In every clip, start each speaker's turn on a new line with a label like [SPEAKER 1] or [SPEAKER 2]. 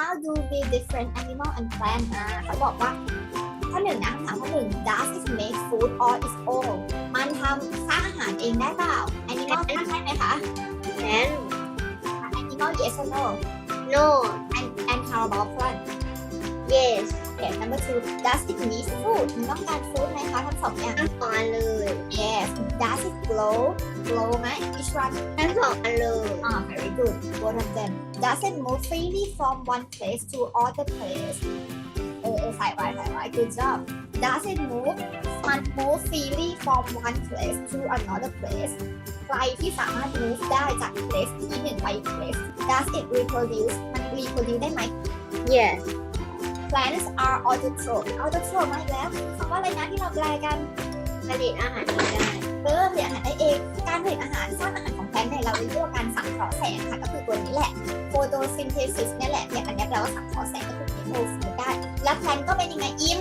[SPEAKER 1] how do we different animal and plant อ่าเขาบอกว่าข้อหนึ่งนะคำถามข้อหนึ่ง does it make food or its own มันทำสร้างอาหารเองได้เปล่า animal ทำได้ไหมคะ
[SPEAKER 2] and
[SPEAKER 1] animal yes or no
[SPEAKER 2] no
[SPEAKER 1] and and how about plant
[SPEAKER 2] yes
[SPEAKER 1] okay number two does it need food มันต้องการ food ไหมคะทั้งสองอย่าง
[SPEAKER 2] ทั้งสองอันเลย
[SPEAKER 1] yes does it glow glow ไหม which one
[SPEAKER 2] ทั้งสองอันเลย
[SPEAKER 1] Ah, very good. Both of them. Doesn't move freely from one place to other place. เออเออใส่ไว้ใส่ไว้ Good job. Doesn't move มัน move freely from one place to another place. ใครที่สามารถ move ได้จาก place ที่หนึ่งไปอีก place. Does it reproduce มัน reproduce ได้ไหม
[SPEAKER 2] yes
[SPEAKER 1] Plants are autotroph autotroph มาอีกแล้วคำว่าอะไรนะที่เราแปลกัน
[SPEAKER 2] ผลิตอาหารเองได้
[SPEAKER 1] เออผลิตอาหารได้เอง การผลิตอาหารสร้างอาหารของแพนเนี่ยเราเรียกว่าการสังเคราะห์แสงค่ะก็คือตัวนี้แหละ photosynthesis เนี่ยแหละเนี่ยอันนี้แปลว่าสังเคราะห์แสงก็คือ photosynthesis ได้ แล้วแพนก็เป็นยังไงอิม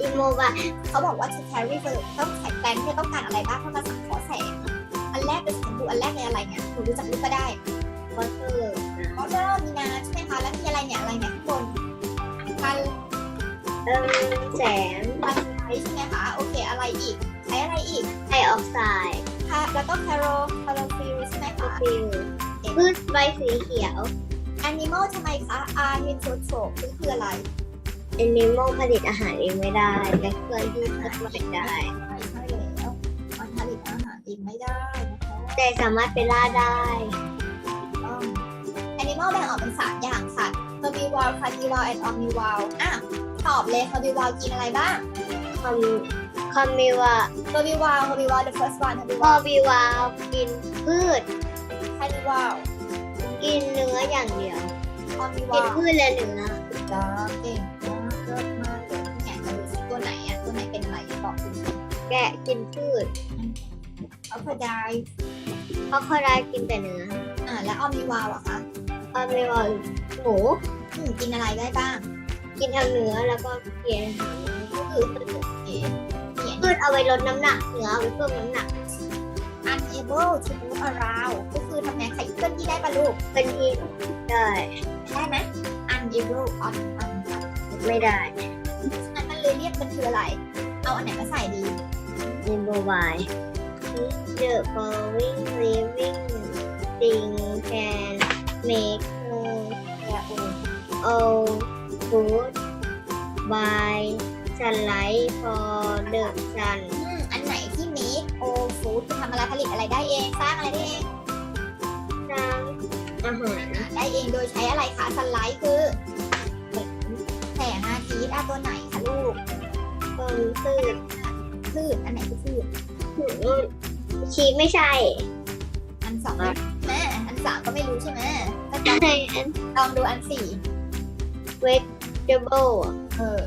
[SPEAKER 2] อิโมบะ
[SPEAKER 1] เขาบอกว่า to carry food ต้องแข่งแพลนที่ต้องการอะไรบ้างเพื่อมาสังเคราะห์แสงอันแรกเป็นสีชมพูอันแรกในอะไรเนี่ยหนูรู้จักรูปก็ได้
[SPEAKER 2] วอเตอร์
[SPEAKER 1] เพราะว่ามีน้าใช่ไหมคะแล้วมีอะไรเนี่ยอะไรเนี่ยข้างบนมัน
[SPEAKER 2] เอิ่มแสง
[SPEAKER 1] อีกได
[SPEAKER 2] ออกไซด์
[SPEAKER 1] ค่ะแล้วก็ caro chlorophyll ใช่ไหมคะ
[SPEAKER 2] ฟิลพืชใบสีเขียว
[SPEAKER 1] animal ทำไมคะ are heterotroph คือคืออะไร
[SPEAKER 2] แอนิมอลผลิตอาหารเองไม่ได้แต่เคลื่อนที่ผลิตได้
[SPEAKER 1] ใช่แล้วมันผลิตอาหารเองไม่ได้นะคะ
[SPEAKER 2] แต่สามารถไปล่าได้
[SPEAKER 1] ต้อง animal แบ่งออกเป็นสามอย่างค่ะ herbivore carnivore and omnivore อะตอบเลย herbivore กินอะไรบ้าง
[SPEAKER 2] คอมคอมมิวะ
[SPEAKER 1] herbivore herbivore the first one
[SPEAKER 2] พอ
[SPEAKER 1] herbivore
[SPEAKER 2] บีวาวกินพืช
[SPEAKER 1] carnivore
[SPEAKER 2] กินเนื้ออย่างเดียวกิน
[SPEAKER 1] omnivore
[SPEAKER 2] พืชและเนื้อ
[SPEAKER 1] จ้าเก่งมากเลิศมากเลยเนี่ยจะดูสิตัวไหนอะตัวไหนเป็นอะไรบอกคุณ
[SPEAKER 2] แกะกินพืช
[SPEAKER 1] crocodile
[SPEAKER 2] เพราะคอรายกินแต่เนื้อ
[SPEAKER 1] อ่าแล้ว omnivore อะคะ
[SPEAKER 2] คอมมิวะหมู
[SPEAKER 1] อืมกินอะไรได้บ้าง
[SPEAKER 2] กินทั้งเนื้อแล้วก็กิน
[SPEAKER 1] ก็คือเอ๋ เนี่ย
[SPEAKER 2] พืชเอาไว้ลดน้ำหนัก เนื้อเอาไว้เพิ่มน้ำหนัก
[SPEAKER 1] unable to move around ก็คือทำไงใครเคลื่อนที่ได้ปะลูก
[SPEAKER 2] เป็นที่ได้
[SPEAKER 1] ได้ไหม unable on on
[SPEAKER 2] ไม่ได้
[SPEAKER 1] นั้นมันเลยเรียกมันคืออะไร เอาอันไหนมาใส่ดี
[SPEAKER 2] ในโมบาย The following living thing can make no
[SPEAKER 1] แกโอ
[SPEAKER 2] all food by sunlight for the sun
[SPEAKER 1] อืมอันไหนที่ make all food คือทำอะไรผลิตอะไรได้เอง สร้างอะไรได้เอง
[SPEAKER 2] สร้างอาหาร
[SPEAKER 1] ได้เองโดยใช้อะไรคะสไลด์คือแสงอาทิตย์อะตัวไหนคะลูก
[SPEAKER 2] ต้นพืช
[SPEAKER 1] พืชอันไหนคือพืช
[SPEAKER 2] ชีสไม่ใช่
[SPEAKER 1] อันสองแม่อันสามก็ไม่รู้ใช่ไหมก็จะ
[SPEAKER 2] ใช่อัน
[SPEAKER 1] ลองดูอันสี่
[SPEAKER 2] vegetable
[SPEAKER 1] เออ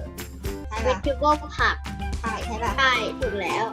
[SPEAKER 1] ใช่ปะ
[SPEAKER 2] vegetable ผัก
[SPEAKER 1] ใช่ใช่ะ
[SPEAKER 2] ใช่ ถูกแล้ว